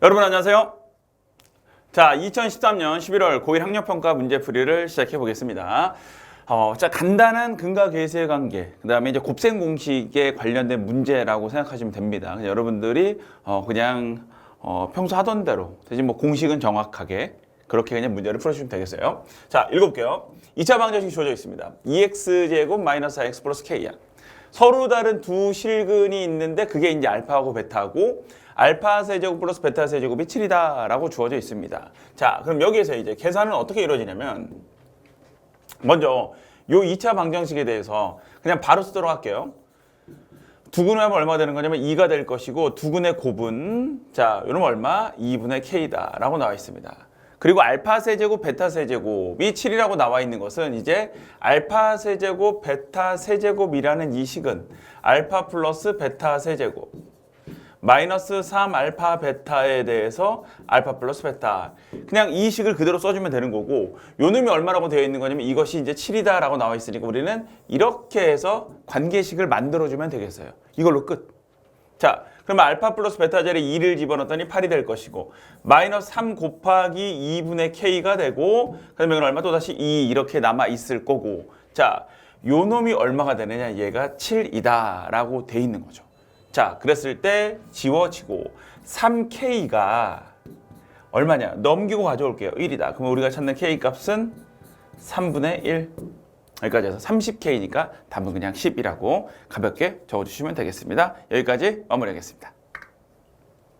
여러분 안녕하세요. 자, 2013년 11월 고1 학력평가 문제풀이를 시작해 보겠습니다. 어, 자, 간단한 근과 계수의 관계, 그 다음에 이제 곱셈 공식에 관련된 문제라고 생각하시면 됩니다. 여러분들이 어, 그냥 어, 평소 하던 대로, 대신 뭐 공식은 정확하게 그렇게 그냥 문제를 풀어주시면 되겠어요. 자, 읽어볼게요. 2차 방정식이 주어져 있습니다. 2x제곱 마이너스 4x 플러스 k야. 서로 다른 두 실근이 있는데 그게 이제 알파하고 베타고 알파 세제곱 플러스 베타 세제곱이 7이다라고 주어져 있습니다. 자, 그럼 여기에서 이제 계산은 어떻게 이루어지냐면 먼저 요 2차 방정식에 대해서 그냥 바로 쓰도록 할게요. 두근을 하면 얼마 되는 거냐면 2가 될 것이고 두근의 곱은 자, 이러면 얼마? 2분의 k다라고 나와 있습니다. 그리고 알파 세제곱, 베타 세제곱이 7이라고 나와 있는 것은 이제 알파 세제곱, 베타 세제곱이라는 이 식은 알파 플러스 베타 세제곱 마이너스 3 알파 베타에 대해서 알파 플러스 베타. 그냥 이 식을 그대로 써주면 되는 거고 요 놈이 얼마라고 되어 있는 거냐면 이것이 이제 7이다 라고 나와 있으니까 우리는 이렇게 해서 관계식을 만들어주면 되겠어요. 이걸로 끝 자, 그러면 알파 플러스 베타 자리에 2를 집어넣었더니 8이 될 것이고 마이너스 3 곱하기 2분의 k가 되고 이건 얼마 또다시 2 이렇게 남아 있을 거고. 자, 요 놈이 얼마가 되느냐? 얘가 7이다 라고 돼 있는 거죠. 자, 그랬을 때 지워지고 3k가 얼마냐? 넘기고 가져올게요. 1이다. 그러면 우리가 찾는 k 값은 3분의 1 여기까지 해서 30K니까 답은 그냥 10이라고 가볍게 적어주시면 되겠습니다. 여기까지 마무리하겠습니다.